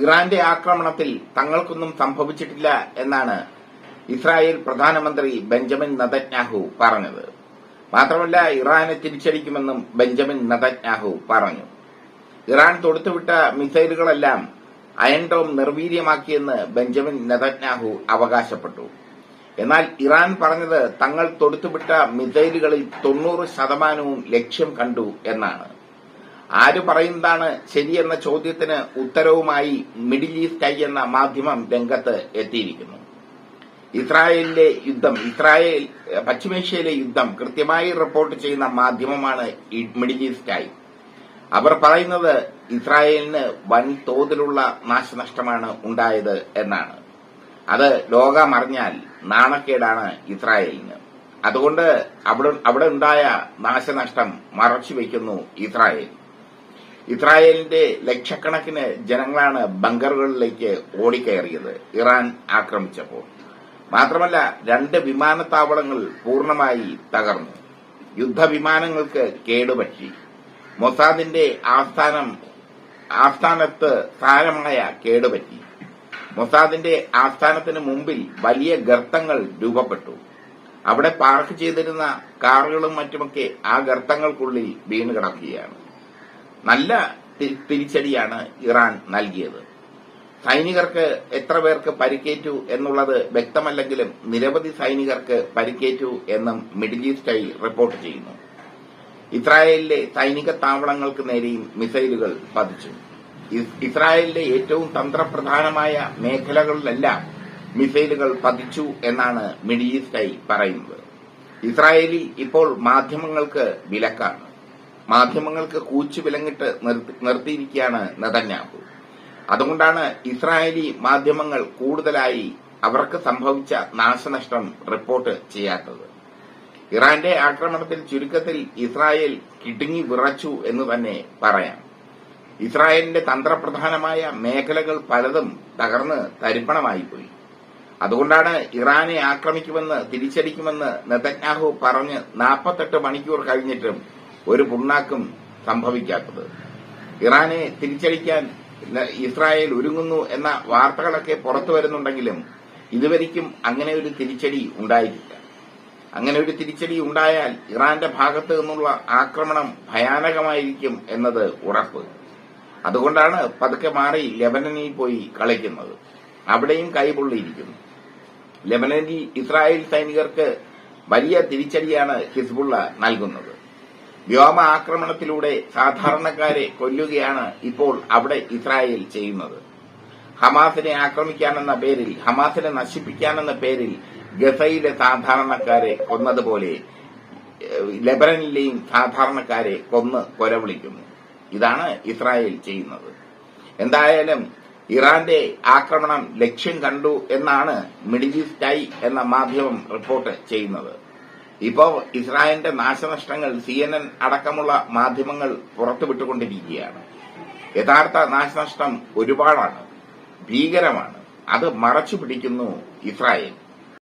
ഇറാന്റെ ആക്രമണത്തിൽ തങ്ങൾക്കൊന്നും സംഭവിച്ചിട്ടില്ല എന്നാണ് ഇസ്രായേൽ പ്രധാനമന്ത്രി ബെഞ്ചമിൻ നതന്യാഹു പറഞ്ഞത്. മാത്രമല്ല ഇറാനെ തിരിച്ചടിക്കുമെന്നും ബെഞ്ചമിൻ നതന്യാഹു പറഞ്ഞു. ഇറാൻ തൊടുത്തുവിട്ട മിസൈലുകളെല്ലാം അയൺഡോം നിർവീര്യമാക്കിയെന്ന് ബെഞ്ചമിൻ നെതന്യാഹു അവകാശപ്പെട്ടു. എന്നാൽ ഇറാൻ പറഞ്ഞത് തങ്ങൾ തൊടുത്തുവിട്ട മിസൈലുകളിൽ തൊണ്ണൂറ് ശതമാനവും ലക്ഷ്യം കണ്ടു എന്നാണ്. ആര് പറയുന്നതാണ് ശരിയെന്ന ചോദ്യത്തിന് ഉത്തരവുമായി മിഡിൽ ഈസ്റ്റ് ഐ എന്ന മാധ്യമം രംഗത്ത് എത്തിയിരിക്കുന്നു. ഇസ്രായേലിലെ യുദ്ധം ഇസ്രായേൽ പശ്ചിമേഷ്യയിലെ യുദ്ധം കൃത്യമായി റിപ്പോർട്ട് ചെയ്യുന്ന മാധ്യമമാണ് മിഡിൽ ഈസ്റ്റ് ഐ. അവർ പറയുന്നത് ഇസ്രായേലിന് വൻ തോതിലുള്ള നാശനഷ്ടമാണ് ഉണ്ടായത് എന്നാണ്. അത് ലോകമറിഞ്ഞാൽ നാണക്കേടാണ് ഇസ്രായേലിന്. അതുകൊണ്ട് അവിടെ അവിടെ ഉണ്ടായ നാശനഷ്ടം മറച്ചുവെക്കുന്നു ഇസ്രായേൽ. ഇസ്രായേലിന്റെ ലക്ഷക്കണക്കിന് ജനങ്ങളാണ് ബങ്കറുകളിലേക്ക് ഓടിക്കയറിയത്. ഇറാൻ ആക്രമിച്ചപ്പോൾ. മാത്രമല്ല രണ്ട് വിമാനത്താവളങ്ങൾ പൂർണമായി തകർന്നു. യുദ്ധവിമാനങ്ങൾക്ക് കേടുപറ്റി. മൊസാദിന്റെ ആസ്ഥാനം ആസ്ഥാനത്ത് സാരമായ കേടുപറ്റി. മൊസാദിന്റെ ആസ്ഥാനത്തിന് മുമ്പിൽ വലിയ ഗർത്തങ്ങൾ രൂപപ്പെട്ടു. അവിടെ പാർക്ക് ചെയ്തിരുന്ന കാറുകളും മറ്റുമൊക്കെ ആ ഗർത്തങ്ങൾക്കുള്ളിൽ വീണ് കിടക്കുകയാണ്. നല്ല തിരിച്ചടിയാണ് ഇറാൻ നൽകിയത്. സൈനികർക്ക് എത്ര പേർക്ക് പരിക്കേറ്റു എന്നുള്ളത് വ്യക്തമല്ലെങ്കിലും നിരവധി സൈനികർക്ക് പരിക്കേറ്റു എന്നും മിഡിൽ ഈസ്റ്റ് ഐ റിപ്പോർട്ട് ചെയ്യുന്നു. ഇസ്രായേലിലെ സൈനിക താവളങ്ങൾക്ക് നേരെയും മിസൈലുകൾ പതിച്ചു. ഇസ്- ഇസ്രായേലിലെ ഏറ്റവും തന്ത്രപ്രധാനമായ മേഖലകളിലെല്ലാം മിസൈലുകൾ പതിച്ചു എന്നാണ് മിഡിൽ ഈസ്റ്റ് ഐ പറയുന്നത്. ഇസ്രായേലിൽ ഇപ്പോൾ മാധ്യമങ്ങൾക്ക് വിലക്കാണ്. മാധ്യമങ്ങൾക്ക് കൂച്ചു വിലങ്ങിട്ട് നിർത്തി- നിർത്തിയിരിക്കുകയാണ് നെതന്യാഹു അതുകൊണ്ടാണ് ഇസ്രായേലി മാധ്യമങ്ങൾ കൂടുതലായി അവർക്ക് സംഭവിച്ച നാശനഷ്ടം റിപ്പോർട്ട് ചെയ്യാത്തത്. ഇറാന്റെ ആക്രമണത്തിൽ ചുരുക്കത്തിൽ ഇസ്രായേൽ കിടുങ്ങി വിറച്ചു എന്ന് തന്നെ പറയാം. ഇസ്രായേലിന്റെ തന്ത്രപ്രധാനമായ മേഖലകൾ പലതും തകർന്ന് തരിപ്പണമായിപ്പോയി അതുകൊണ്ടാണ് ഇറാനെ ആക്രമിക്കുമെന്ന് തിരിച്ചടിക്കുമെന്ന് നെതന്യാഹു പറഞ്ഞ് നാൽപ്പത്തെട്ട് മണിക്കൂർ കഴിഞ്ഞിട്ടും ഒരു പുണ്ണാക്കും സംഭവിക്കാത്തത്. ഇറാനെ തിരിച്ചടിക്കാൻ ഇസ്രായേൽ ഒരുങ്ങുന്നു എന്ന വാർത്തകളൊക്കെ പുറത്തു വരുന്നുണ്ടെങ്കിലും ഇതുവരെയ്ക്കും അങ്ങനെ ഒരു തിരിച്ചടി ഉണ്ടായിട്ടില്ല. അങ്ങനെ ഒരു തിരിച്ചടി ഉണ്ടായാൽ ഇറാന്റെ ഭാഗത്തു നിന്നുള്ള ആക്രമണം ഭയാനകമായിരിക്കും എന്നത് ഉറപ്പ്. അതുകൊണ്ടാണ് പതുക്കെ മാറി ലെബനനിൽ പോയി കളിക്കുന്നത്. അവിടെയും കൈപൊള്ളിയിരിക്കുന്നു ലെബനനിൽ ഇസ്രായേൽ സൈനികർക്ക് വലിയ തിരിച്ചടിയാണ് ഹിസ്ബുള്ള നൽകുന്നത്. വ്യോമ ആക്രമണത്തിലൂടെ സാധാരണക്കാരെ കൊല്ലുകയാണ് ഇപ്പോൾ അവിടെ ഇസ്രായേൽ ചെയ്യുന്നത്. ഹമാസിനെ ആക്രമിക്കാനെന്ന പേരിൽ ഹമാസിനെ നശിപ്പിക്കാനെന്ന പേരിൽ ഗസയിലെ സാധാരണക്കാരെ കൊന്നതുപോലെ ലെബനനിലെയും സാധാരണക്കാരെ കൊന്ന് കൊലവിളിക്കുന്നു. ഇതാണ് ഇസ്രായേൽ ചെയ്യുന്നത്. എന്തായാലും ഇറാന്റെ ആക്രമണം ലക്ഷ്യം കണ്ടു എന്നാണ് ഐ എന്ന മാധ്യമം റിപ്പോർട്ട് ചെയ്യുന്നത്. ഇപ്പോ ഇസ്രായേലിന്റെ നാശനഷ്ടങ്ങൾ സി എൻ എൻ അടക്കമുള്ള മാധ്യമങ്ങൾ പുറത്തുവിട്ടുകൊണ്ടിരിക്കുകയാണ്. യഥാർത്ഥ നാശനഷ്ടം ഒരുപാടാണ് ഭീകരമാണ്. അത് മറച്ചു പിടിക്കുന്നു ഇസ്രായേൽ.